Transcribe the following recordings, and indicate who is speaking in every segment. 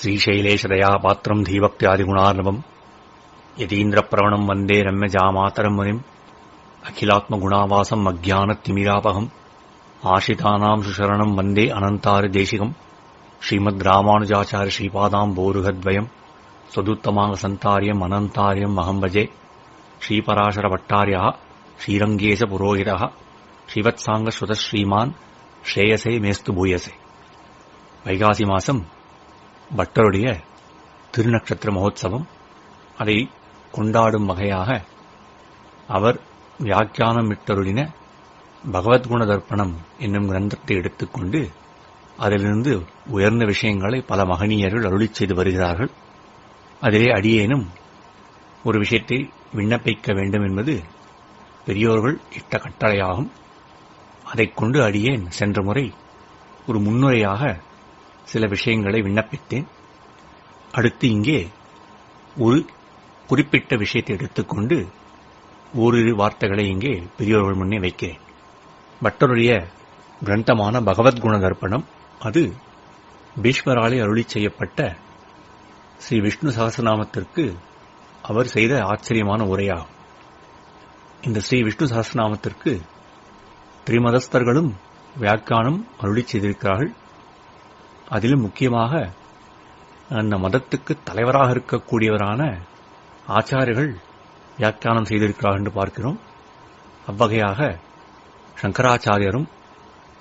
Speaker 1: श्रीशैलेशदया पात्रम् धीभक्त्यादिगुणार्णवम् यतीन्द्रप्रवणम् वन्दे रम्यजामातरम् मुनिम् अखिलात्मगुणावासम् अज्ञानतिमिरापहम् आश्रितानाम् सुशरणम् वन्दे अनन्तारिदेशिकम् श्रीमद्रामानुजाचार्य श्रीपादाम् बोरुहद्वयम् स्वदुत्तमाङ्गसन्तार्यम् अनन्तार्यम् अहम् भजे श्रीपराशरभट्टार्यः श्रीरङ्गेशपुरोहितः श्रीवत्साङ्गश्रुतः श्रीमान् ஸ்ரேயசே மேஸ்து பூயசே வைகாசி மாசம் பட்டருடைய திருநக்ஷத்திர மகோத்சவம் அதை கொண்டாடும் வகையாக அவர் வியாக்கியானமிட்டருளின பகவத்குண தர்ப்பணம் என்னும் கிரந்தத்தை எடுத்துக்கொண்டு அதிலிருந்து உயர்ந்த விஷயங்களை பல மகனீயர்கள் அருளிச் செய்து வருகிறார்கள். அதிலே அடியேனும் ஒரு விஷயத்தை விண்ணப்பிக்க வேண்டும் என்பது பெரியோர்கள் இட்ட கட்டளையாகும். அதைக் கொண்டு அடியேன் சென்ற முறை ஒரு முன்னுரையாக சில விஷயங்களை விண்ணப்பித்தேன். அடுத்து இங்கே ஒரு குறிப்பிட்ட விஷயத்தை எடுத்துக்கொண்டு ஓரிரு வார்த்தைகளை இங்கே பெரியோர்கள் முன்னே வைக்கிறேன். பட்டருடைய கிரந்தமான பகவத்குண தர்ப்பணம் அது பீஷ்மராலே அருளி செய்யப்பட்ட ஸ்ரீ விஷ்ணு சகசநாமத்திற்கு அவர் செய்த ஆச்சரியமான உரையாகும். இந்த ஸ்ரீ விஷ்ணு சகசநாமத்திற்கு திரிமதஸ்தர்களும் வியாக்கியானம் அருளி செய்திருக்கிறார்கள். அதிலும் முக்கியமாக அந்த மதத்துக்கு தலைவராக இருக்கக்கூடியவரான ஆச்சாரியர்கள் வியாக்கியானம் செய்திருக்கிறார்கள் என்று பார்க்கிறோம். அவ்வகையாக சங்கராச்சாரியரும்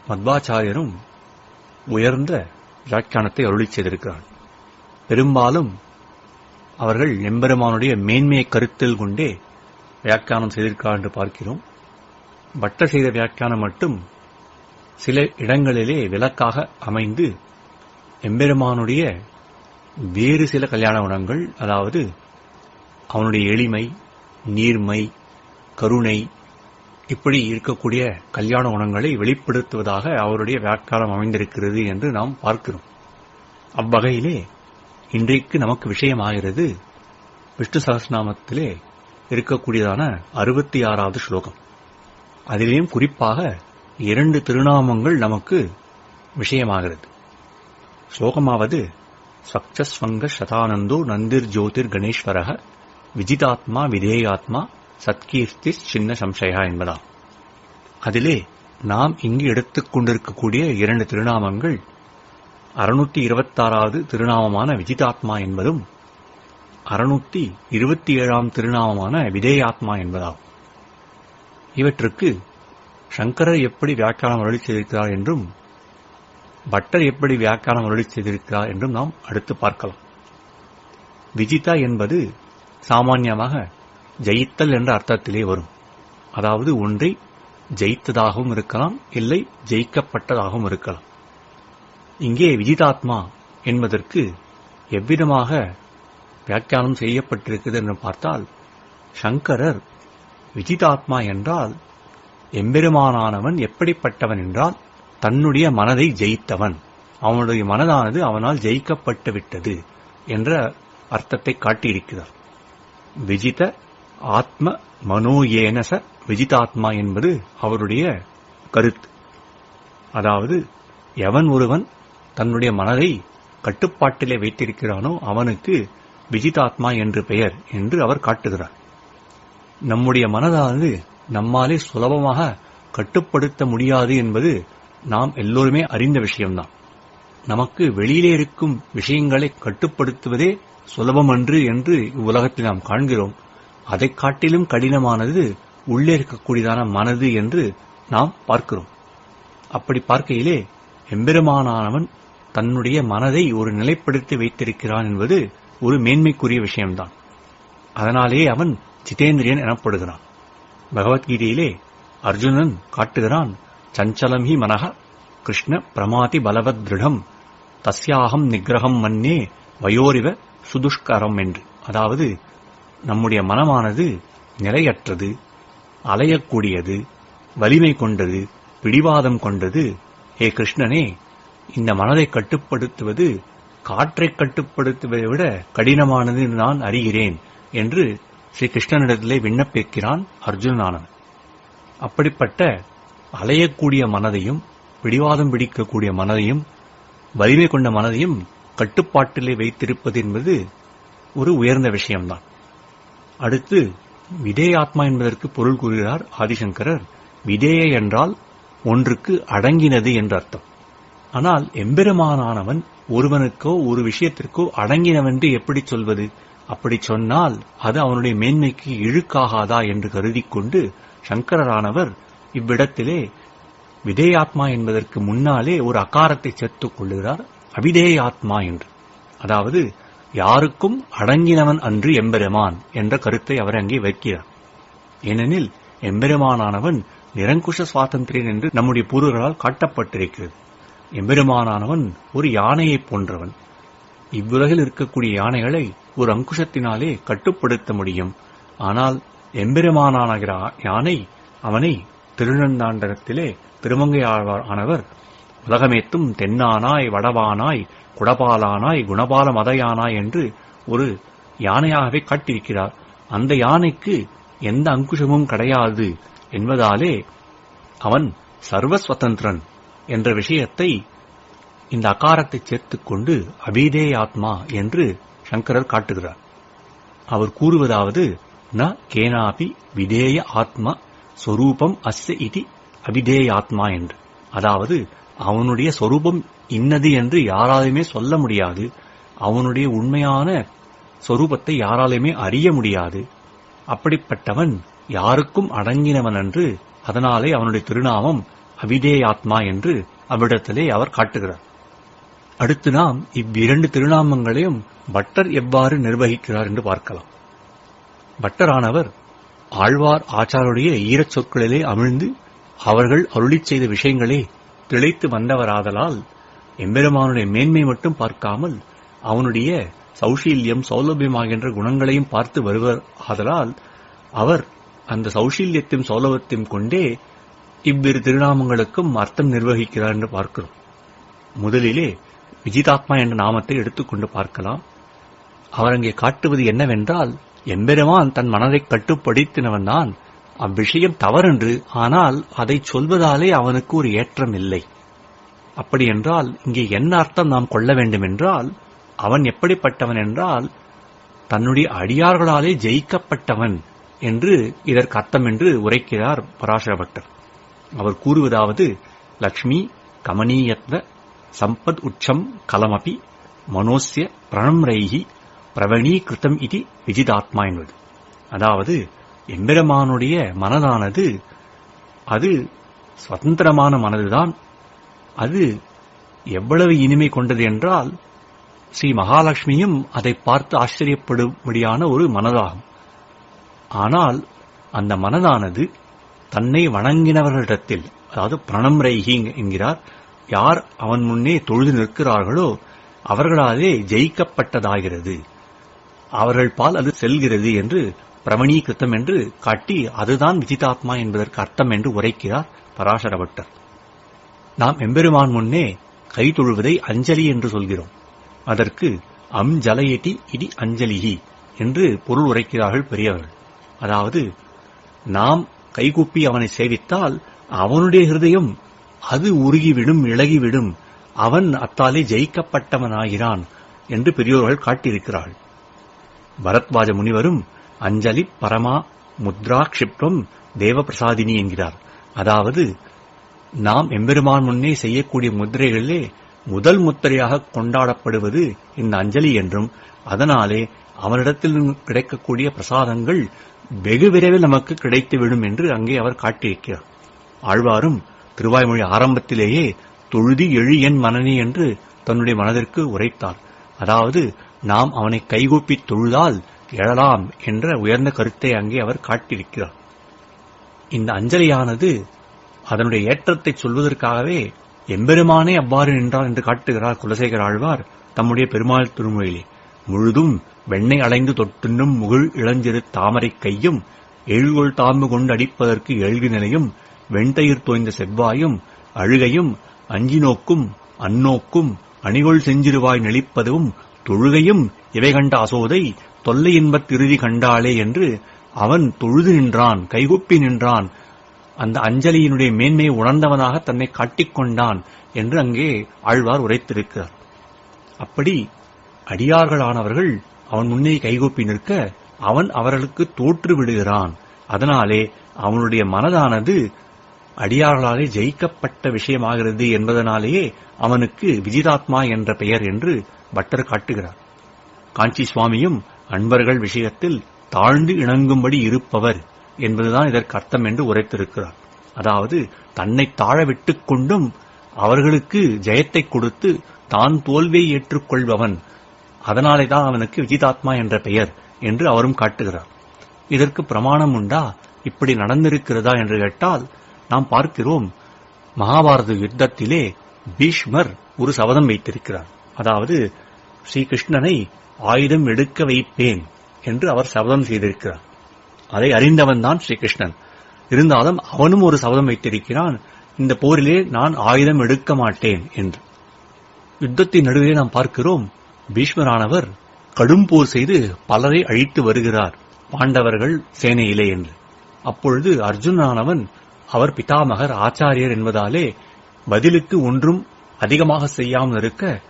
Speaker 1: மத்வாச்சாரியரும் உயர்ந்த வியாக்கியானத்தை அருளி செய்திருக்கிறார் பெரும்பாலும் அவர்கள் எம்பெருமானுடைய மேன்மையை கருத்தில் கொண்டே வியாக்கியானம் செய்திருக்கிறார் என்று பார்க்கிறோம். பட்டர் செய்த வியாக்கியானம் மட்டும் சில இடங்களிலே விளக்காக அமைந்து எம்பெருமானுடைய வேறு சில கல்யாண குணங்கள் அதாவது அவனுடைய எளிமை நீர்மை கருணை இப்படி இருக்கக்கூடிய கல்யாண குணங்களை வெளிப்படுத்துவதாக அவருடைய வியாக்காலம் அமைந்திருக்கிறது என்று நாம் பார்க்கிறோம். அவ்வகையிலே இன்றைக்கு நமக்கு விஷயமாகிறது விஷ்ணு சகஸ்நாமத்திலே இருக்கக்கூடியதான அறுபத்தி ஆறாவது ஸ்லோகம். அதிலேயும் குறிப்பாக இரண்டு திருநாமங்கள் நமக்கு விஷயமாகிறது. ஸ்லோகமாவது ஸ்வக்சஸ்வங்க சதானந்தோ நந்திர் ஜோதிர் கணேஸ்வர விஜிதாத்மா விதேயாத்மா சத்கீர்த்தி சின்ன சம்சயா என்பதாம். அதிலே நாம் இங்கு எடுத்துக்கொண்டிருக்கக்கூடிய இரண்டு திருநாமங்கள் அறுநூத்தி இருபத்தாறாவது திருநாமமான விஜிதாத்மா என்பதும் அறுநூத்தி இருபத்தி ஏழாம் திருநாமமான விதேயாத்மா என்பதாகும் இவற்றுக்கு சங்கரர் எப்படி வியாக்கியானம் அருளி செய்திருக்கிறார் என்றும் பட்டர் எப்படி வியாக்கியானம் அருளி செய்திருக்கிறார் என்றும் நாம் அடுத்து பார்க்கலாம். விஜிதா என்பது சாமான்யமாக ஜெயித்தல் என்ற அர்த்தத்திலே வரும். அதாவது ஒன்றை ஜெயித்ததாகவும் இருக்கலாம் இல்லை ஜெயிக்கப்பட்டதாகவும் இருக்கலாம். இங்கே விஜிதாத்மா என்பதற்கு எவ்விதமாக வியாக்கியானம் செய்யப்பட்டிருக்கிறது என்று பார்த்தால் சங்கரர் விஜிதாத்மா என்றால் எம்பெருமானானவன் எப்படிப்பட்டவன் என்றால் தன்னுடைய மனதை ஜெயித்தவன். அவனுடைய மனதானது அவனால் ஜெயிக்கப்பட்டு விட்டது என்ற அர்த்தத்தை காட்டியிருக்கிறார். விஜித ஆத்ம மனோயேனச விஜிதாத்மா என்பது அவருடைய கருத்து. அதாவது எவன் ஒருவன் தன்னுடைய மனதை கட்டுப்பாட்டிலே வைத்திருக்கிறானோ அவனுக்கு விஜிதாத்மா என்று பெயர் என்று அவர் காட்டுகிறார். நம்முடைய மனதானது நம்மாலே சுலபமாக கட்டுப்படுத்த முடியாது என்பது நாம் எல்லோருமே அறிந்த விஷயம்தான். நமக்கு வெளியிலே இருக்கும் விஷயங்களை கட்டுப்படுத்துவதே சுலபமன்று என்று இவ்வுலகத்தில் நாம் காண்கிறோம். அதை காட்டிலும் கடினமானது உள்ளே இருக்கக்கூடியதான மனது என்று நாம் பார்க்கிறோம். அப்படி பார்க்கையிலே எம்பெருமானானவன் தன்னுடைய மனதை ஒரு நிலைப்படுத்தி வைத்திருக்கிறான் என்பது ஒரு மேன்மைக்குரிய விஷயம்தான். அதனாலேயே அவன் ஜிதேந்திரியன் எனப்படுகிறான். பகவத்கீதையிலே அர்ஜுனன் காட்டுகிறான் சஞ்சலம் ஹி மனக கிருஷ்ண பிரமாதி பலவத் திருடம். தஸ்யாகம் நிகிரகம் மன்னே வயோரிவ சுதுஷ்கரம் என்று. அதாவது நம்முடைய மனமானது நிலையற்றது அலையக்கூடியது வலிமை கொண்டது பிடிவாதம் கொண்டது. ஏ கிருஷ்ணனே இந்த மனதை கட்டுப்படுத்துவது காற்றை கட்டுப்படுத்துவதை விட கடினமானது நான் அறிகிறேன் என்று ஸ்ரீ கிருஷ்ணனிடத்திலே விண்ணப்பிக்கிறான் அர்ஜுனானன் அப்படிப்பட்ட அலையக்கூடிய மனதையும் பிடிவாதம் பிடிக்கக்கூடிய மனதையும் வலிமை கொண்ட மனதையும் கட்டுப்பாட்டிலே வைத்திருப்பது என்பது ஒரு உயர்ந்த விஷயம்தான். அடுத்து விதேய ஆத்மா என்பதற்கு பொருள் கூறுகிறார் ஆதிசங்கரர். விதேய என்றால் ஒன்றுக்கு அடங்கினது என்று அர்த்தம். ஆனால் எம்பெருமானானவன் ஒருவனுக்கோ ஒரு விஷயத்திற்கோ அடங்கினவென்று எப்படி சொல்வது? அப்படி சொன்னால் அது அவனுடைய மேன்மைக்கு இழுக்காகாதா என்று கருதிக்கொண்டு சங்கரரானவர் இவ்விடத்திலே விதேயாத்மா என்பதற்கு முன்னாலே ஒரு அகாரத்தை சேர்த்துக் கொள்ளுகிறார் அவிதேயாத்மா என்று. அதாவது யாருக்கும் அடங்கினவன் அன்று எம்பெருமான் என்ற கருத்தை அவர் அங்கே வைக்கிறார். ஏனெனில் எம்பெருமானானவன் நிரங்குஷ சுவாதந்திரியன் என்று நம்முடைய பூர்வர்களால் காட்டப்பட்டிருக்கிறது. எம்பெருமானானவன் ஒரு யானையைப் போன்றவன். இவ்வுலகில் இருக்கக்கூடிய யானைகளை ஒரு அங்குஷத்தினாலே கட்டுப்படுத்த முடியும். ஆனால் எம்பெருமானாகிற யானை அவனை திருநந்தாண்டகத்திலே திருமங்கை ஆழ்வார் ஆனவர் உலகமேத்தும் தென்னானாய் வடவானாய் குடபாலானாய் குணபால மதையானாய் என்று ஒரு யானையாகவே காட்டியிருக்கிறார். அந்த யானைக்கு எந்த அங்குஷமும் கிடையாது என்பதாலே அவன் சர்வஸ்வதந்திரன் என்ற விஷயத்தை இந்த அகாரத்தை சேர்த்துக்கொண்டு அபீதே அபிதேயாத்மா என்று சங்கரர் காட்டுகிறார். அவர் கூறுவதாவது ந கேனாபி விதேய ஆத்மா சொரூபம் அஸ்ய இதி அபிதேயாத்மா என்று. அதாவது அவனுடைய சொரூபம் இன்னது என்று யாராலுமே சொல்ல முடியாது. அவனுடைய உண்மையான சொரூபத்தை யாராலுமே அறிய முடியாது. அப்படிப்பட்டவன் யாருக்கும் அடங்கினவன் என்று அதனாலே அவனுடைய திருநாமம் அவிதேயாத்மா என்று அவ்விடத்திலே அவர் காட்டுகிறார். அடுத்து நாம் இவ்விரண்டு திருநாமங்களையும் பட்டர் எவ்வாறு நிர்வகிக்கிறார் என்று பார்க்கலாம். பட்டரானவர் ஆழ்வார் ஆச்சாருடைய ஈரச் சொற்களிலே அமிழ்ந்து அவர்கள் அருளி செய்த விஷயங்களே திளைத்து வந்தவராதலால் எம்பெருமானுடைய மேன்மை மட்டும் பார்க்காமல் அவனுடைய சௌஷீல்யம் சௌலபியமாகின்ற குணங்களையும் பார்த்து வருவர் ஆதலால் அவர் அந்த சௌஷீல்யத்தையும் சௌலபத்தையும் கொண்டே இவ்விரு திருநாமங்களுக்கும் அர்த்தம் நிர்வகிக்கிறார் என்று பார்க்கிறோம். முதலிலே விஜிதாத்மா என்ற நாமத்தை எடுத்துக்கொண்டு பார்க்கலாம். அவர் அங்கே காட்டுவது என்னவென்றால் எம்பெருமான் தன் மனதை கட்டுப்படுத்தினவன் தான். அவ்விஷயம் தவறென்று ஆனால் அதை சொல்வதாலே அவனுக்கு ஒரு ஏற்றம் இல்லை. அப்படியென்றால் இங்கே என்ன அர்த்தம் நாம் கொள்ள வேண்டுமென்றால் அவன் எப்படிப்பட்டவன் என்றால் தன்னுடைய அடியார்களாலே ஜெயிக்கப்பட்டவன் என்று இதற்கு அர்த்தம் என்று உரைக்கிறார் பராசர பட்டர் அவர் கூறுவதாவது லக்ஷ்மி கமனீயத்வ சம்பத் உச்சம் கலமபி மனோஸ்ய பிரணம்ரைகி பிரவணீகிருத்தம் இது விஜிதாத்மா என்பது அதாவது எம்பெருமானுடைய மனதானது அது சுதந்திரமான மனதுதான் அது எவ்வளவு இனிமை கொண்டது என்றால் ஸ்ரீ மகாலட்சுமியும் அதை பார்த்து ஆச்சரியப்படும்படியான ஒரு மனதாகும். ஆனால் அந்த மனதானது தன்னை வணங்கினவர்களிடத்தில் அதாவது பிரணம் ரைகி என்கிறார் யார் அவன் முன்னே தொழுது நிற்கிறார்களோ அவர்களாலே ஜெயிக்கப்பட்டதாகிறது. அவர்கள் பால் அது செல்கிறது என்று பிரமணீகிருத்தம் என்று காட்டி அதுதான் விஜிதாத்மா என்பதற்கு அர்த்தம் என்று உரைக்கிறார் பராசர பட்டர் நாம் எம்பெருமான் முன்னே கை தொழுவதை அஞ்சலி என்று சொல்கிறோம். அதற்கு அம் ஜலயதி இடி அஞ்சலிஹி என்று பொருள் உரைக்கிறார்கள் பெரியவர்கள். அதாவது நாம் கைகூப்பி அவனை சேவித்தால் அவனுடைய ஹிருதயம் அது உருகிவிடும் இழகிவிடும் அவன் அத்தாலே ஜெயிக்கப்பட்டவனாகிறான் என்று பெரியோர்கள் காட்டியிருக்கிறார்கள். பரத்வாஜ முனிவரும் அஞ்சலி பரமா முத்ரா க்ஷிப்ரம் தேவபிரசாதினி என்கிறார். அதாவது நாம் எம்பெருமான் முன்னே செய்யக்கூடிய முத்திரைகளிலே முதல் முத்திரையாக கொண்டாடப்படுவது இந்த அஞ்சலி என்றும் அதனாலே அவனிடத்தில் கிடைக்கக்கூடிய பிரசாதங்கள் வெகு விரைவில் நமக்கு கிடைத்துவிடும் என்று அங்கே அவர் காட்டியிருக்கிறார். ஆழ்வாரும் திருவாய்மொழி ஆரம்பத்திலேயே தொழுதி எழு என் மனநி என்று தன்னுடைய மனதிற்கு உரைத்தார். அதாவது நாம் அவனை கைகூப்பி தொழுதால் எழலாம் என்ற உயர்ந்த கருத்தை அங்கே அவர் காட்டியிருக்கிறார். இந்த அஞ்சலியானது அதனுடைய ஏற்றத்தை சொல்வதற்காகவே எம்பெருமானே அவ்வாறு நின்றார் என்று காட்டுகிறார் குலசேகர் ஆழ்வார் தம்முடைய பெருமாள் திருமொழியிலே. முழுதும் வெண்ணெய் அலைந்து தொட்டுண்ணும் முகிழ் இளஞ்சிறு தாமரை கையும் எழுகொள் தாம்பு கொண்டு அடிப்பதற்கு எழுகு நிலையும் வெண்தயிர் தோய்ந்த செவ்வாயும் அழுகையும் அஞ்சி நோக்கும் அந்நோக்கும் அணிகொள் செஞ்சிருவாய் நெளிப்பதும் தொழுகையும் இவை கண்ட அசோதை தொல்லை இன்பத் திருதி கண்டாளே என்று அவன் தொழுது நின்றான் கைகொப்பி நின்றான். அந்த அஞ்சலியினுடைய மேன்மையை உணர்ந்தவனாக தன்னை காட்டிக்கொண்டான் என்று அங்கே ஆழ்வார் உரைத்திருக்கிறார். அப்படி அடியார்களானவர்கள் அவன் முன்னே கைகூப்பி நிற்க அவன் அவர்களுக்கு தோற்று விடுகிறான். அதனாலே அவனுடைய மனதானது அடியார்களாலே ஜெயிக்கப்பட்ட விஷயமாகிறது என்பதனாலேயே அவனுக்கு விஜிதாத்மா என்ற பெயர் என்று பட்டர் காட்டுகிறார். காஞ்சி சுவாமியும் அன்பர்கள் விஷயத்தில் தாழ்ந்து இணங்கும்படி இருப்பவர் என்பதுதான் இதற்கு அர்த்தம் என்று உரைத்திருக்கிறார். அதாவது தன்னை தாழ விட்டுக் கொண்டும் அவர்களுக்கு ஜெயத்தை கொடுத்து தான் தோல்வியை ஏற்றுக்கொள்பவன். அதனாலே தான் அவனுக்கு விஜிதாத்மா என்ற பெயர் என்று அவரும் காட்டுகிறார். இதற்கு பிரமாணம் உண்டா? இப்படி நடந்திருக்கிறதா என்று கேட்டால் நாம் பார்க்கிறோம் மகாபாரத யுத்தத்திலே பீஷ்மர் ஒரு சபதம் வைத்திருக்கிறார். அதாவது ஸ்ரீகிருஷ்ணனை ஆயுதம் எடுக்க வைப்பேன் என்று அவர் சபதம் செய்திருக்கிறார். அதை அறிந்தவன் தான் ஸ்ரீகிருஷ்ணன். இருந்தாலும் அவனும் ஒரு சபதம் வைத்திருக்கிறான். இந்த போரிலே நான் ஆயுதம் எடுக்க மாட்டேன் என்று. யுத்தத்தின் நடுவே நாம் பார்க்கிறோம் பீஷ்மரானவர் கடும் போர் செய்து பலரை அழித்து வருகிறார். பாண்டவர்கள் சேனையிலே என்று. அப்பொழுது அர்ஜுனானவன் அவர் பிதாமகர் ஆச்சாரியர் என்பதாலே பதிலுக்கு ஒன்றும் அதிகமாக செய்யாமல் இருக்க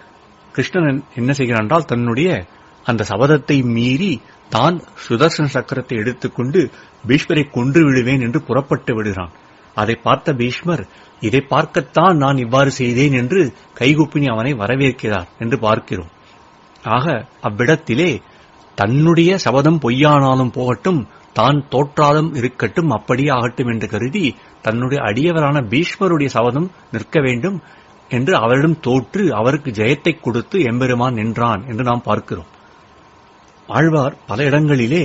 Speaker 1: கிருஷ்ணன் என்ன செய்கிறான் என்றால் தன்னுடைய அந்த சபதத்தை மீறி தான் சுதர்சன சக்கரத்தை எடுத்துக்கொண்டு பீஷ்மரை கொன்று விடுவேன் என்று புறப்பட்டு விடுகிறான். அதை பார்த்த பீஷ்மர் இதை பார்க்கத்தான் நான் இவ்வாறு செய்தேன் என்று கைகுப்பினி அவனை வரவேற்கிறார் என்று பார்க்கிறோம். ஆக அவ்விடத்திலே தன்னுடைய சபதம் பொய்யானாலும் போகட்டும் தான் தோற்றாலும் இருக்கட்டும் அப்படியே ஆகட்டும் என்று கருதி தன்னுடைய அடியவரான பீஷ்மருடைய சபதம் நிற்க வேண்டும். என்று அவரிடம் தோற்று அவருக்கு ஜெயத்தை கொடுத்து எம்பெருமான் நின்றான் என்று நாம் பார்க்கிறோம். ஆழ்வார் பல இடங்களிலே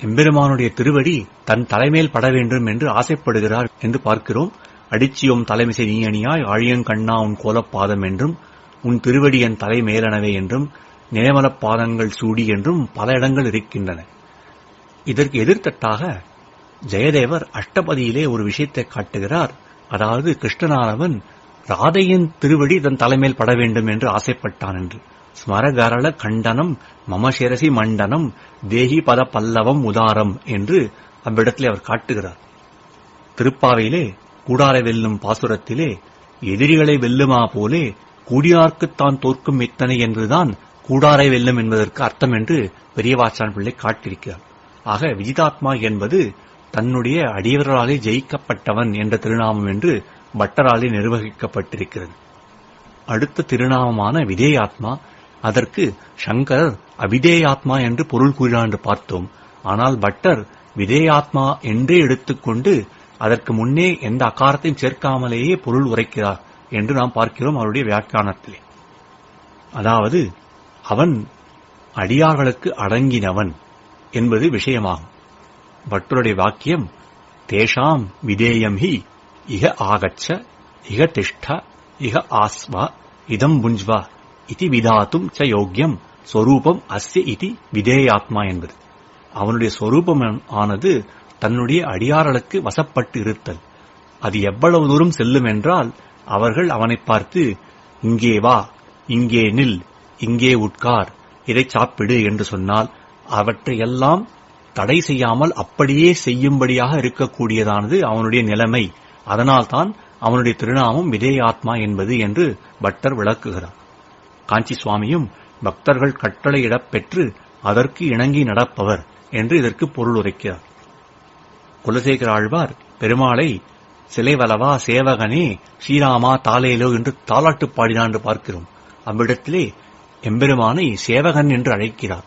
Speaker 1: எம்பெருமானுடைய திருவடி தன் தலைமேல் பட வேண்டும் என்று ஆசைப்படுகிறார் என்று பார்க்கிறோம். அடிச்சியோம் தலைமிசை நீ அணியாய் ஆழியங்கண்ணா உன் கோலப்பாதம் என்றும் உன் திருவடி என் தலை மேலனவே என்றும் நிலைமலப் பாதங்கள் சூடி என்றும் பல இடங்கள் இருக்கின்றன. இதற்கு எதிர்த்தட்டாக ஜெயதேவர் அஷ்டபதியிலே ஒரு விஷயத்தை காட்டுகிறார். அதாவது கிருஷ்ணனானவன் ராதையின் திருவடி தன் தலைமேல் பட வேண்டும் என்று ஆசைப்பட்டான் என்று. ஸ்மரகரள கண்டனம் மமசிரசி மண்டனம் தேகி பத பல்லவம் உதாரம் என்று அவ்விடத்திலே அவர் காட்டுகிறார். திருப்பாவையிலே கூடாரை வெல்லும் பாசுரத்திலே எதிரிகளை வெல்லுமா போலே கூடியார்க்குத்தான் தோற்கும் இத்தனை என்றுதான் கூடாரை வெல்லும் என்பதற்கு அர்த்தம் என்று பெரியவாச்சான் பிள்ளை காட்டியிருக்கிறார். ஆக விஜிதாத்மா என்பது தன்னுடைய அடியவர்களாலே ஜெயிக்கப்பட்டவன் என்ற திருநாமம் என்று பட்டராலே நிர்வகிக்கப்பட்டிருக்கிறது. அடுத்த திருநாமமான விதேயாத்மா அதற்கு சங்கரர் அபிதேயாத்மா என்று பொருள் கூறினார் என்று பார்த்தோம். ஆனால் பட்டர் விதேயாத்மா என்றே எடுத்துக்கொண்டு அதற்கு முன்னே எந்த அகாரத்தையும் சேர்க்காமலேயே பொருள் உரைக்கிறார் என்று நாம் பார்க்கிறோம் அவருடைய வியாக்கியானத்திலே. அதாவது அவன் அடியார்களுக்கு அடங்கினவன் என்பது விஷயமாகும். பட்டருடைய வாக்கியம் தேஷாம் விதேயம் ஹி இக ஆகச்ச இக திஷ்ட இக ஆஸ்வா இதம் புஞ்ச்வா இதி விதாத்தும் ச யோக்கியம் ஸ்வரூபம் அஸ்ய இதி விதேயாத்மா என்பது. அவனுடைய சொரூபம் ஆனது தன்னுடைய அடியார்களுக்கு வசப்பட்டு இருத்தல் அது எவ்வளவு தூரம் செல்லும் என்றால் அவர்கள் அவனை பார்த்து இங்கே வா இங்கே நில் இங்கே உட்கார் இதை சாப்பிடு என்று சொன்னால் அவற்றையெல்லாம் தடை செய்யாமல் அப்படியே செய்யும்படியாக இருக்கக்கூடியதானது அவனுடைய நிலைமை. அதனால்தான் அவனுடைய திருநாமம் விதேயாத்மா என்பது என்று பட்டர் விளக்குகிறார். காஞ்சி சுவாமியும் பக்தர்கள் கட்டளையிடப் பெற்று அதற்கு இணங்கி நடப்பவர் என்று இதற்கு பொருள் உரைக்கிறார். குலசேகர ஆழ்வார் பெருமாளை சிலைவலவா சேவகனே ஸ்ரீராமா தாலேலோ என்று தாலாட்டு பாடினான் என்று பார்க்கிறோம். அவ்விடத்திலே எம்பெருமானை சேவகன் என்று அழைக்கிறார்.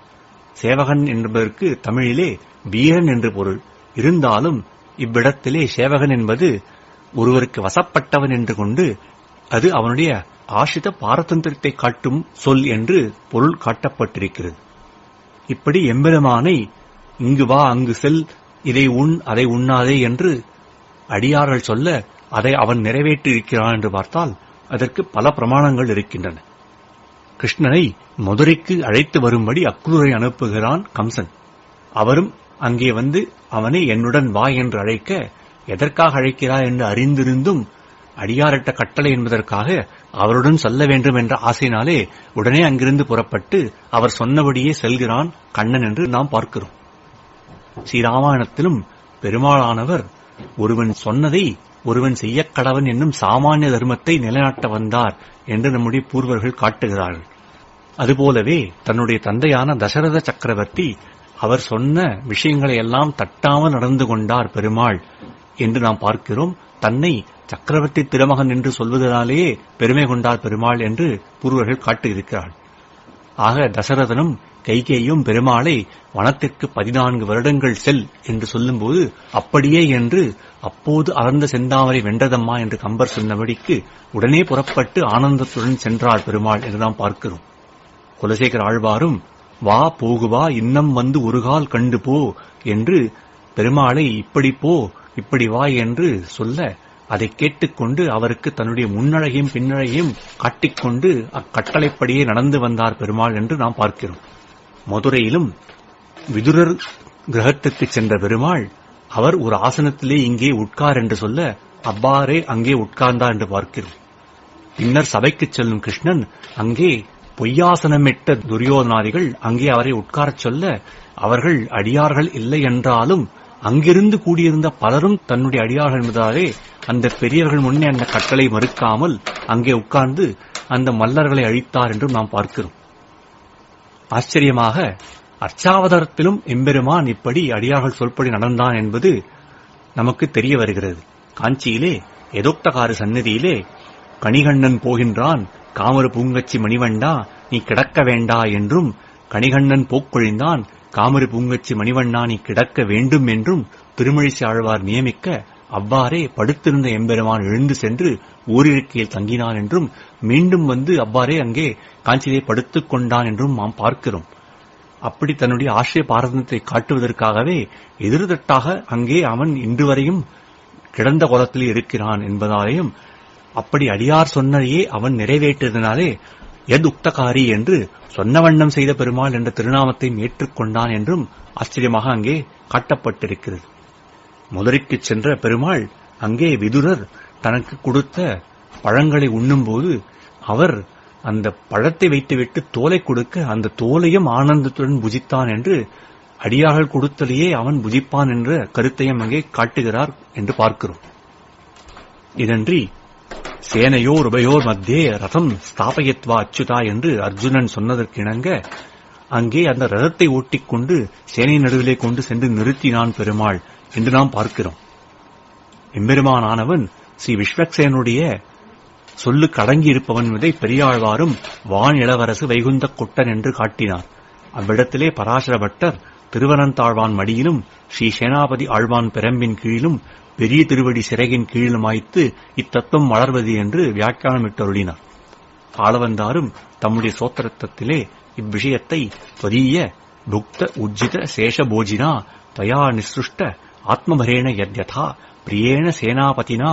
Speaker 1: சேவகன் என்பதற்கு தமிழிலே வீரன் என்று பொருள். இருந்தாலும் இவ்விடத்திலே சேவகன் என்பது ஒருவருக்கு வசப்பட்டவன் என்று கொண்டு அது அவனுடைய ஆஷித பாரதந்திரத்தை காட்டும் சொல் என்று பொருள் காட்டப்பட்டிருக்கிறது. இப்படி எம்பெருமானை இங்கு வா அங்கு செல் இதை உண் அதை உண்ணாதே என்று அடியார்கள் சொல்ல அதை அவன் நிறைவேற்றியிருக்கிறான் என்று பார்த்தால் அதற்கு பல பிரமாணங்கள் இருக்கின்றன. கிருஷ்ணனை மதுரைக்கு அழைத்து வரும்படி அக்ரூரை அனுப்புகிறான் கம்சன். அவரும் அங்கே வந்து அவனை என்னுடன் வா என்று அழைக்க எதற்காக அழைக்கிறார் என்று அறிந்திருந்தும் அடியாரிட்ட கட்டளை என்பதற்காக அவருடன் சொல்ல வேண்டும் என்ற ஆசையினாலே உடனே அங்கிருந்து புறப்பட்டு அவர் சொன்னபடியே செல்கிறான் கண்ணன் என்று நாம் பார்க்கிறோம். ஸ்ரீராமாயணத்திலும் பெருமாளானவர் ஒருவன் சொன்னதை ஒருவன் செய்யக்கடவன் என்னும் சாமானிய தர்மத்தை நிலைநாட்ட வந்தார் என்று நம்முடைய பூர்வர்கள் காட்டுகிறார்கள். அதுபோலவே தன்னுடைய தந்தையான தசரத சக்கரவர்த்தி அவர் சொன்ன விஷயங்களை எல்லாம் தட்டாமல் நடந்து கொண்டார் பெருமாள். என்று நாம் பார்க்கிறோம். தன்னை சக்கரவர்த்தி திருமகன் என்று சொல்வதனாலேயே பெருமை கொண்டார் பெருமாள் என்று பூர்வர்கள் காட்டியிருக்கிறாள் ஆக தசரதனும் கைகேயும் பெருமாளை வனத்திற்கு பதினான்கு வருடங்கள் செல் என்று சொல்லும்போது அப்படியே என்று அப்போது அறந்த செந்தாமரை வென்றதம்மா என்று கம்பர் சொன்னபடிக்கு உடனே புறப்பட்டு ஆனந்தத்துடன் சென்றார் பெருமாள் என்று நாம் பார்க்கிறோம். குலசேகர் ஆழ்வாரும் வா போகுவா இன்னம் வந்து ஒரு கால் கண்டு போ என்று பெருமாளை இப்படி போ இப்படி வா என்று சொல்ல அதை கேட்டுக்கொண்டு அவருக்கு தன்னுடைய முன்னழகையும் பின்னழகையும் காட்டிக்கொண்டு அக்கட்டளைப்படியே நடந்து வந்தார் பெருமாள் என்று நாம் பார்க்கிறோம். மதுரையிலும் விதுரர் கிரகத்துக்கு சென்ற பெருமாள் அவர் ஒரு ஆசனத்திலே இங்கே உட்கார் என்று சொல்ல அவ்வாறே அங்கே உட்கார்ந்தார் என்று பார்க்கிறோம். பின்னர் சபைக்கு செல்லும் கிருஷ்ணன் அங்கே பொய்யாசனமிட்ட துரியோதனாதிகள் அங்கே அவரை உட்காரச் சொல்ல அவர்கள் அடியார்கள் இல்லை என்றாலும் அங்கிருந்து கூடியிருந்த பலரும் தன்னுடைய அடியார்கள் என்பதாலே அந்த பெரியவர்கள் முன்னே அந்த கட்டளை மறுக்காமல் அங்கே உட்கார்ந்து அந்த மல்லர்களை அழித்தார் என்றும் நாம் பார்க்கிறோம். ஆச்சரியமாக அர்ச்சாவதாரத்திலும் எம்பெருமான் இப்படி அடியார்கள் சொல்படி நடந்தான் என்பது நமக்கு தெரிய வருகிறது. காஞ்சியிலே எதோக்தகாரு சந்நிதியிலே கணிகண்ணன் போகின்றான் காமர பூங்கச்சி மணிவண்டா நீ கிடக்க வேண்டா என்றும் கணிகண்ணன் போக்கொழிந்தான் காமரி பூங்கச்சி மணிவண்ணானி நீ கிடக்க வேண்டும் என்றும் திருமழிசை ஆழ்வார் நியமிக்க அவ்வாறே படுத்திருந்த எம்பெருமான் எழுந்து சென்று ஊரிருக்கையில் தங்கினான் என்றும் மீண்டும் வந்து அவ்வாறே அங்கே காஞ்சியிலே படுத்துக் கொண்டான் என்றும் நாம் பார்க்கிறோம். அப்படி தன்னுடைய ஆசிரிய பாரதத்தை காட்டுவதற்காகவே எதிர்தட்டாக அங்கே அவன் இன்று வரையும் கிடந்த குலத்தில் இருக்கிறான் என்பதாலேயும் அப்படி அடியார் சொன்னதையே அவன் நிறைவேற்றியதனாலே எத் உக்தகாரி என்று சொன்ன வண்ணம் செய்த பெருமாள் என்ற திருநாமத்தை ஏற்றுக்கொண்டான் என்றும் ஆச்சரியமாக அங்கே காட்டப்பட்டிருக்கிறது. மதுரைக்கு சென்ற பெருமாள் அங்கே விதுரர் தனக்கு கொடுத்த பழங்களை உண்ணும்போது அவர் அந்த பழத்தை வைத்துவிட்டு தோலை கொடுக்க அந்த தோலையும் ஆனந்தத்துடன் புஜித்தான் என்று அடியார்கள் கொடுத்தலையே அவன் புஜிப்பான் என்ற கருத்தையும் அங்கே காட்டுகிறார் என்று பார்க்கிறோம். இதன்றி சேனையோர் உபயோர் மத்தியே ரதம் ஸ்தாபயத்வா அச்சுதா என்று அர்ஜுனன் சொன்னதற்கிணங்க அங்கே அந்த ரதத்தை ஓட்டிக்கொண்டு சேனை நடுவிலே கொண்டு சென்று நிறுத்தினான் பெருமாள் என்று நாம் பார்க்கிறோம். எம்பெருமானானவன் ஸ்ரீ விஸ்வக்சேனுடைய சொல்லு கடங்கி இருப்பவன் விதை பெரியாழ்வாரும் வான் இளவரசு வைகுந்த கொட்டன் என்று காட்டினார். அவ்விடத்திலே பராசர பட்டர் திருவனந்தாழ்வான் மடியிலும் ஸ்ரீ சேனாபதி ஆழ்வான் பெரம்பின் கீழும் பெரிய திருவடி சிறகின் கீழ் மாய்த்து இத்தத்துவம் வளர்வது என்று வியாக்கியானமிட்டருளினார். ஆளவந்தாரும் தம்முடைய சோத்திரத்திலே இவ்விஷயத்தை தொதிய புக்த உஜ்ஜித சேஷபோஜினா தயா நிஸ்ருஷ்ட ஆத்மபரேண யத்யதா பிரியேண சேனாபதினா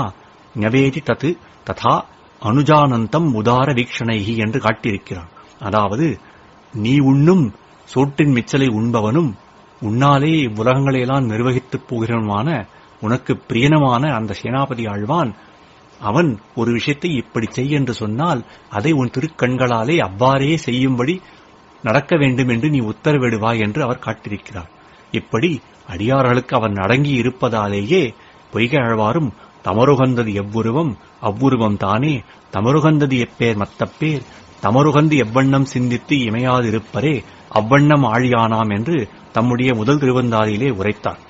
Speaker 1: ஞவேதி தத்து ததா அனுஜானந்தம் உதார வீக்ஷணைகி என்று காட்டியிருக்கிறான் அதாவது நீ உண்ணும் சோற்றின் மிச்சலை உண்பவனும் உன்னாலே இவ்வுலகங்களையெல்லாம் நிர்வகித்துப் போகிறவனுமான உனக்கு பிரியனமான அந்த சேனாபதி ஆழ்வான் அவன் ஒரு விஷயத்தை இப்படி செய் என்று சொன்னால் அதை உன் திருக்கண்களாலே அவ்வாறே செய்யும்படி நடக்க வேண்டும் என்று நீ உத்தரவிடுவாய் என்று அவர் காட்டியிருக்கிறார். இப்படி அடியார்களுக்கு அவர் நடங்கி இருப்பதாலேயே பொய்கை ஆழ்வாரும் தமருகந்தது எவ்வுருவம் அவ்வுருவம் தானே தமருகந்தது எப்பேர் மத்தப்பேர் தமருகந்து எவ்வண்ணம் சிந்தித்து இமையாதிருப்பரே அவ்வண்ணம் ஆழியானாம் என்று தம்முடைய முதல் திருவந்தாதியிலே உரைத்தார்.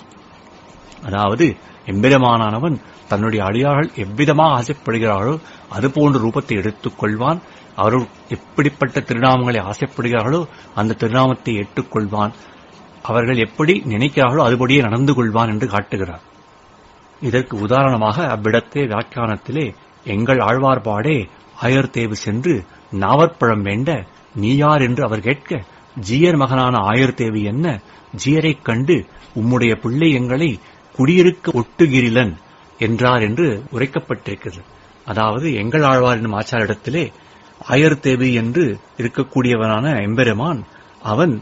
Speaker 1: அதாவது எம்பெருமானானவன் தன்னுடைய அடியார்கள் எவ்விதமாக ஆசைப்படுகிறார்களோ அதுபோன்ற ரூபத்தை எடுத்துக் கொள்வான் அவர்கள் எப்படிப்பட்ட திருநாமங்களை ஆசைப்படுகிறார்களோ அந்த திருநாமத்தை ஏற்றுக்கொள்வான். அவர்கள் எப்படி நினைக்கிறார்களோ அதுபடியே நடந்து கொள்வான் என்று காட்டுகிறார். இதற்கு உதாரணமாக அவ்விடத்தே வியாக்கியானத்திலே எங்கள் ஆழ்வார்பாடே ஆயர்தேவு சென்று நாவற்பழம் வேண்ட நீ யார் என்று அவர் கேட்க ஜீயர் மகனான ஆயர்தேவி என்ன? ஜீயரைக் கண்டு உம்முடைய பிள்ளை எங்களை குடியிருக்க ஒட்டுகிரிலன் என்றார் என்று உரைக்கப்பட்டிருக்கிறது. அதாவது எங்கள் ஆழ்வார் என்னும் ஆச்சாரிடத்திலே ஆயர்தேவி என்று இருக்கக்கூடியவனான எம்பெருமான் அவன்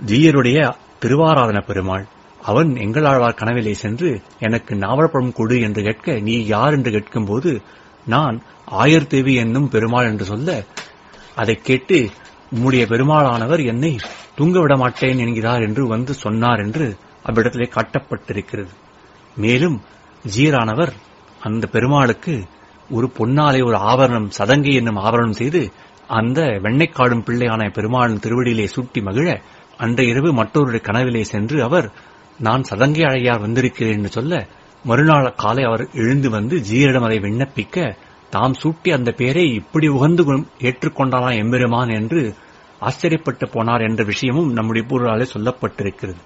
Speaker 1: ஜீயருடைய திருவாராதன பெருமாள். அவன் எங்கள் ஆழ்வார் கனவிலே சென்று எனக்கு நாவலப்பழம் கொடு என்று கேட்க நீ யார்? என்று கேட்கும்போது நான் ஆயர்தேவி என்னும் பெருமாள் என்று சொல்ல அதைக் கேட்டு உம்முடைய பெருமாளானவர் என்னை தூங்க விட மாட்டேன் என்கிறார் என்று வந்து சொன்னார் என்று அவ்விடத்திலே காட்டப்பட்டிருக்கிறது. மேலும் ஜீரானவர் அந்த பெருமாளுக்கு ஒரு பொன்னாலே ஒரு ஆபரணம் சதங்கை என்னும் ஆபரணம் செய்து அந்த வெண்ணைக்காடும் பிள்ளையான பெருமாளின் திருவடியிலே சுட்டி மகிழ அன்றைய இரவு மற்றொரு கனவிலே சென்று அவர் நான் சதங்கை அழையார் வந்திருக்கிறேன் என்று சொல்ல மறுநாள் காலை அவர் எழுந்து வந்து ஜீரிடம் அதை விண்ணப்பிக்க தாம் சூட்டி அந்த பெயரை இப்படி உகந்து ஏற்றுக்கொண்டாலாம் எம்பெருமான் என்று ஆச்சரியப்பட்டு போனார் என்ற விஷயமும் நம்முடைய பூர்வாலே சொல்லப்பட்டிருக்கிறது.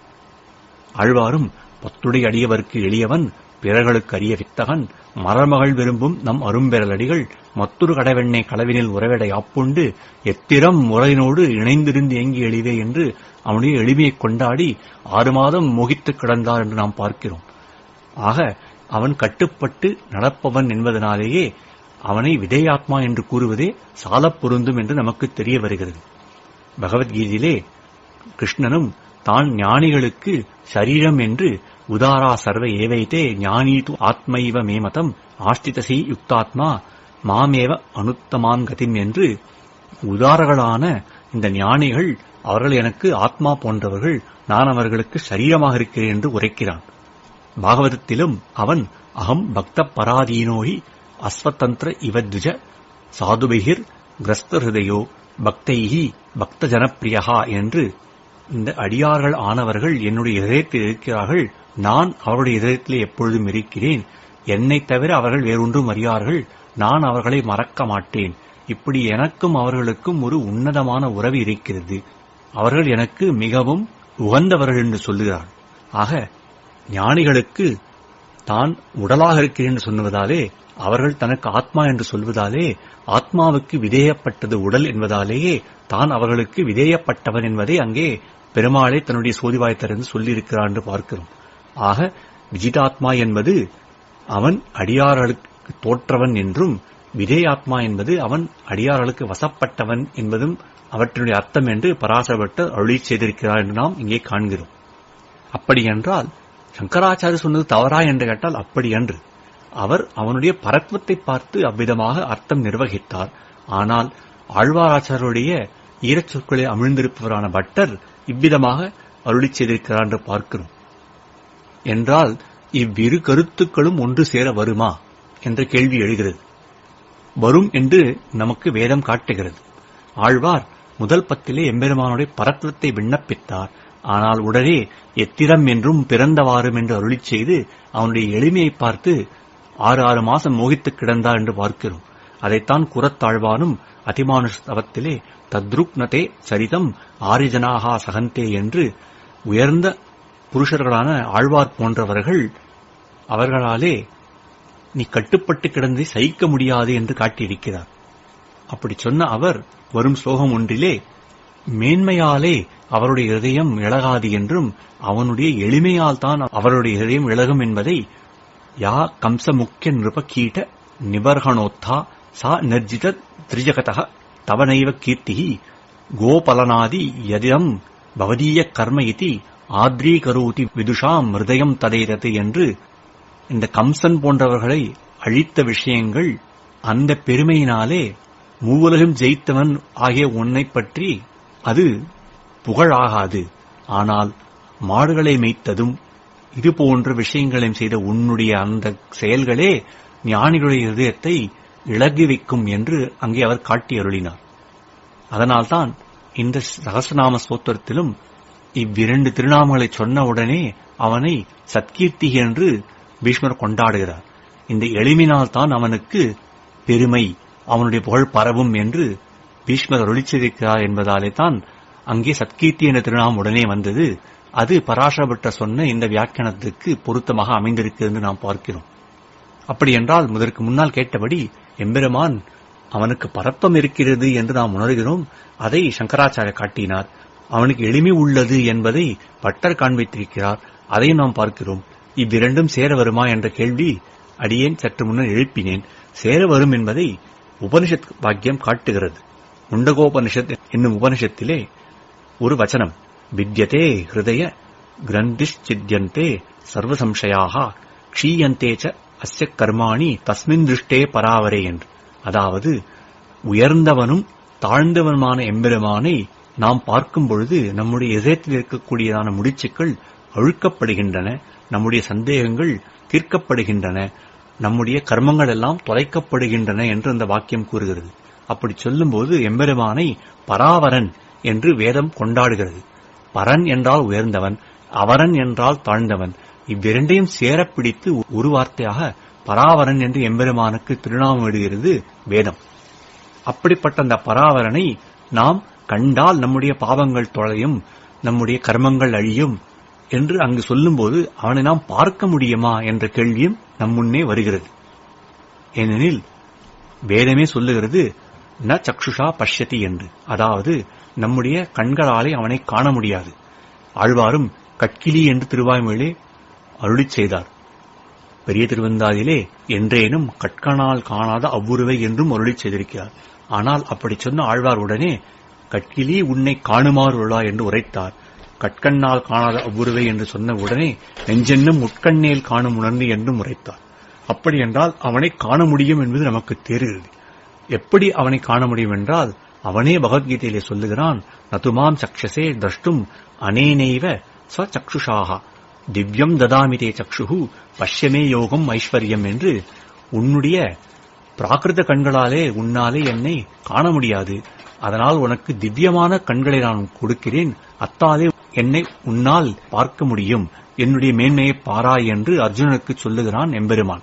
Speaker 1: ஆழ்வாரும் பத்துடைய அடியவர்க்கு எளியவன் பிறர்களுக்கு அரிய வித்தகன் மரமகள் விரும்பும் நம் அரும்பெறலடிகள் மற்றொரு கடவெண்ணை களவினில் உறவிட ஆப்புண்டு எத்திரம் முறையினோடு இணைந்திருந்து எங்கி எளிவே என்று அவனுடைய எளிமையைக் கொண்டாடி ஆறு மாதம் முகித்துக் கிடந்தார் என்று நாம் பார்க்கிறோம். ஆக அவன் கட்டுப்பட்டு நடப்பவன் என்பதனாலேயே அவனை விதேயாத்மா என்று கூறுவதே சாலப் பொருந்தும் என்று நமக்கு தெரிய வருகிறது. பகவத்கீதையிலே கிருஷ்ணனும் தான் ஞானிகளுக்கு சரீரம் என்று உதாரா சர்வ ஏவைத்தே ஞானீது ஆத்மைவ மேமதம் ஆஷ்டிதசி யுக்தாத்மா மாமேவ அனுத்தமான் கதிம் என்று உதாரர்களான இந்த ஞானிகள் அவர்கள் எனக்கு ஆத்மா போன்றவர்கள் நான் அவர்களுக்கு சரீரமாக இருக்கிறேன் என்று உரைக்கிறான். பாகவதத்திலும் அவன் அகம் பக்த பராதீனோஹி அஸ்வதந்திர இவத்விஜ சாதுபிகிர் கிரஸ்த பக்தைஹி பக்த ஜனப்பிரியகா என்று இந்த அடியார்கள் ஆனவர்கள் என்னுடைய இதயத்தில் இருக்கிறார்கள். நான் அவருடைய இதயத்திலே எப்பொழுதும் இருக்கிறேன். என்னை தவிர அவர்கள் வேறொன்றும் அறியார்கள். நான் அவர்களை மறக்க மாட்டேன். இப்படி எனக்கும் அவர்களுக்கும் ஒரு உன்னதமான உறவு இருக்கிறது. அவர்கள் எனக்கு மிகவும் உகந்தவர்கள் என்று சொல்லுகிறார். ஆக ஞானிகளுக்கு தான் உடலாக இருக்கிறேன் என்று சொல்லுவதாலே அவர்கள் தனக்கு ஆத்மா என்று சொல்வதாலே ஆத்மாவுக்கு விதேயப்பட்டது உடல் என்பதாலேயே தான் அவர்களுக்கு விதேயப்பட்டவன் என்பதை அங்கே பெருமாளே தன்னுடைய சோதிவாய் சொல்லியிருக்கிறான் என்று பார்க்கிறோம். ஆக விஜிதாத்மா என்பது அவன் அடியார்களுக்கு தோற்றவன் என்றும் விதேயாத்மா என்பது அவன் அடியார்களுக்கு வசப்பட்டவன் என்பதும் அவற்றினுடைய அர்த்தம் என்று பராசரப்பட்டு அருளி செய்திருக்கிறார் என்று நாம் இங்கே காண்கிறோம். அப்படியென்றால் சங்கராச்சாரிய சொன்னது தவறா என்று கேட்டால் அப்படி அன்று அவர் அவனுடைய பரத்வத்தை பார்த்து அவ்விதமாக அர்த்தம் நிர்வகித்தார். ஆனால் ஆழ்வாராச்சாரருடைய ஈரச்சொற்களை அமிழ்ந்திருப்பவரான பட்டர் இவ்விதமாக அருளி செய்திருக்கிறார் என்று பார்க்கிறோம். என்றால் இவ்விரு கருத்துக்களும் ஒன்று சேர வருமா? என்ற கேள்வி எழுகிறது. வரும் என்று நமக்கு வேதம் காட்டுகிறது. ஆழ்வார் முதல் பத்திலே எம்பெருமானுடைய பரத்துவத்தை விண்ணப்பித்தார். ஆனால் உடனே எத்திரம் என்றும் பிறந்தவாறும் என்று அருளிச் செய்து அவனுடைய எளிமையை பார்த்து ஆறு ஆறு மாசம் மோகித்துக் கிடந்தார் என்று பார்க்கிறோம். அதைத்தான் குரத்தாழ்வானும் அதிமானுஷவத்திலே தத்ருக்னதே சரிதம் ஆரிஜனாகா சகந்தே என்று உயர்ந்த புருஷர்களான ஆழ்வார் போன்றவர்கள் அவர்களாலே நீ கட்டுப்பட்டு கிடந்து சகிக்க முடியாது என்று காட்டியிருக்கிறார். அப்படி சொன்ன அவர் வரும் ஸ்லோகம் ஒன்றிலே மேன்மையாலே அவருடைய இதயம் இழகாது என்றும் அவனுடைய எளிமையால் தான் அவருடைய இதயம் இழகும் என்பதை யா கம்ச முக்கிய நிருபகீட நிபர்கணோத்தா சா நிர்ஜித திரிஜகதக தவனைவ கீர்த்தி கோபலனாதி யதிதம் பவதீய கர்ம இதி ஆத்ரீகரோதி விதுஷாம் ஹிருதயம் ததைரது என்று இந்த கம்சன் போன்றவர்களை அழித்த விஷயங்கள் அந்த பெருமையினாலே மூவுலகம் ஜெயித்தவன் ஆகிய உன்னைப் பற்றி அது புகழாகாது ஆனால் மாடுகளை மேய்த்ததும் இது போன்ற விஷயங்களையும் செய்த உன்னுடைய அந்த செயல்களே ஞானிகளுடைய இதயத்தை இழகி வைக்கும் என்று அங்கே அவர் காட்டி அருளினார் அதனால்தான் இந்த சகசநாம ஸ்தோத்திரத்திலும் இவ்விரண்டு திருநாமங்களை சொன்ன உடனே அவனை சத்கீர்த்தி என்று பீஷ்மர் கொண்டாடுகிறார். இந்த எளிமினால் தான் அவனுக்கு பெருமை அவனுடைய புகழ் பரவும் என்று பீஷ்மர் ஒளிச்சிருக்கிறார் என்பதாலே தான் அங்கே சத்கீர்த்தி என்ற திருநாமம் உடனே வந்தது. அது பராசரப்பட்ட சொன்ன இந்த வியாக்கியானத்துக்கு பொருத்தமாக அமைந்திருக்கிறது என்று நாம் பார்க்கிறோம். அப்படி என்றால் முதற்கு முன்னால் கேட்டபடி எம்பெருமான் அவனுக்கு பரப்பம் இருக்கிறது என்று நாம் உணர்கிறோம். அதை சங்கராச்சாரிய காட்டினார். அவனுக்கு எளிமை உள்ளது என்பதை பட்டர் காண்பித்திருக்கிறார். அதையும் நாம் பார்க்கிறோம். இவ்விரண்டும் சேர வருமா என்ற கேள்வி அடியேன் சற்று முன்னர் எழுப்பினேன். சேர வரும் என்பதை உபனிஷத் பாக்கியம் காட்டுகிறது. முண்டகோபனிஷத் என்னும் உபனிஷத்திலே ஒரு வச்சனம். வித்யதே ஹிருதய கிரந்திஷ்சித்யந்தே சர்வசம்சயாக க்ஷீயந்தே ச அஸ்ய கர்மாணி தஸ்மின் திருஷ்டே பராவரே என்று. அதாவது உயர்ந்தவனும் தாழ்ந்தவனுமான எம்பெருமானை நாம் பார்க்கும் பொழுது நம்முடைய இதயத்தில் இருக்கக்கூடியதான முடிச்சுக்கள் அழுக்கப்படுகின்றன நம்முடைய சந்தேகங்கள் தீர்க்கப்படுகின்றன நம்முடைய கர்மங்கள் எல்லாம் தொலைக்கப்படுகின்றன என்று அந்த வாக்கியம் கூறுகிறது. அப்படி சொல்லும்போது எம்பெருமானை பராவரன் என்று வேதம் கொண்டாடுகிறது. பரன் என்றால் உயர்ந்தவன் அவரன் என்றால் தாழ்ந்தவன் இவ்விரண்டையும் சேரப் பிடித்து ஒரு வார்த்தையாக பராவரன் என்று எம்பெருமானுக்கு திருநாமமிடுகிறது வேதம். அப்படிப்பட்ட அந்த பராவரனை நாம் கண்டால் நம்முடைய பாவங்கள் தொலையும் நம்முடைய கர்மங்கள் அழியும் என்று அங்கு சொல்லும்போது அவனை நாம் பார்க்க முடியுமா என்ற கேள்வியும் நம் முன்னே வருகிறது. ஏனெனில் வேதமே சொல்லுகிறது ந சக்ஷுஷா பஷ்யதி என்று. அதாவது நம்முடைய கண்களாலே அவனை காண முடியாது. ஆழ்வாரும் கட்கிலி என்று திருவாய்மொழியிலே அருளிச் செய்தார். பெரிய திருவந்தாதிலே என்றேனும் கட்கனால் காணாத அவ்வுருவை என்றும் அருளிச் செய்திருக்கிறார். ஆனால் அப்படி சொன்ன ஆழ்வார் உடனே கட்கிலி உன்னை காணுமாறுளா என்று உரைத்தார். கட்கண்ணால் காணாத அவ்வுருவை என்று சொன்ன உடனே நெஞ்சென்னும் உட்கண்ணேல் காணும் உணர்ந்து என்றும் உரைத்தார். அப்படி என்றால் அவனை காண முடியும் என்பது நமக்கு தெரிகிறது எப்படி அவனை காண முடியும் என்றால் அவனே பகவத்கீதையிலே சொல்லுகிறான் நதுமாம் சக்ஷசே திரஷ்டும் அனேனைவ சக்ஷுஷாகா திவ்யம் ததாமிதே சக்ஷுகு பஷ்யமே யோகம் ஐஸ்வர்யம் என்று உன்னுடைய பிராகிருத கண்களாலே உன்னாலே என்னை காண முடியாது. அதனால் உனக்கு திவ்யமான கண்களை நான் கொடுக்கிறேன். அத்தாலே என்னை உன்னால் பார்க்க முடியும். என்னுடைய மேன்மையை பாரா என்று அர்ஜுனனுக்கு சொல்லுகிறான் எம்பெருமான்.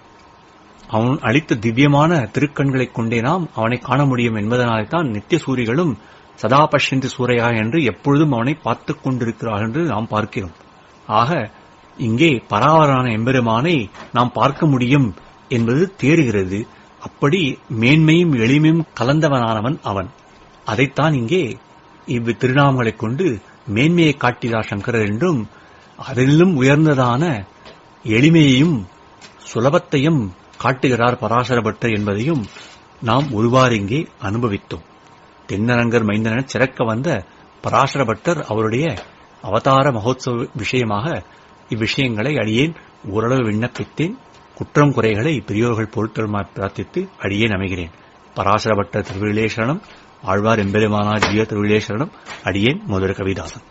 Speaker 1: அவன் அளித்த திவ்யமான திருக்கண்களைக் கொண்டே நாம் அவனை காண முடியும் என்பதனாலேதான் நித்திய சூரிகளும் சதா பஷ்யந்தி என்று எப்பொழுதும் அவனை பார்த்துக் கொண்டிருக்கிறார் என்று நாம் பார்க்கிறோம். ஆக இங்கே பராவரான எம்பெருமானை நாம் பார்க்க முடியும் என்பது தேறுகிறது. அப்படி மேன்மையும் எளிமையும் கலந்தவனானவன் அவன். அதைத்தான் இங்கே இவ்வு திருநாமங்களைக் கொண்டு மேன்மையை காட்டினார் சங்கரர் என்றும் அதிலும் உயர்ந்ததான எளிமையையும் சுலபத்தையும் காட்டுகிறார் பராசரபட்டர் என்பதையும் நாம் ஒருவாறு இங்கே அனுபவித்தோம். தென்னரங்கர் மைந்தன சிறக்க வந்த பராசரபட்டர் அவருடைய அவதார மகோத்சவ விஷயமாக இவ்விஷயங்களை அடியேன் ஓரளவு விண்ணப்பித்தேன். குற்றம் குறைகளை பெரியோர்கள் பொருட்களுமாய் பிரார்த்தித்து அடியேன் அமைகிறேன். பராசரபட்டர் திருவிழேசரணம் ஆழ்வார் எம்பெருமானா ஜீவ திருவிழேசரணம் அடியேன் முதல் கவிதாசன்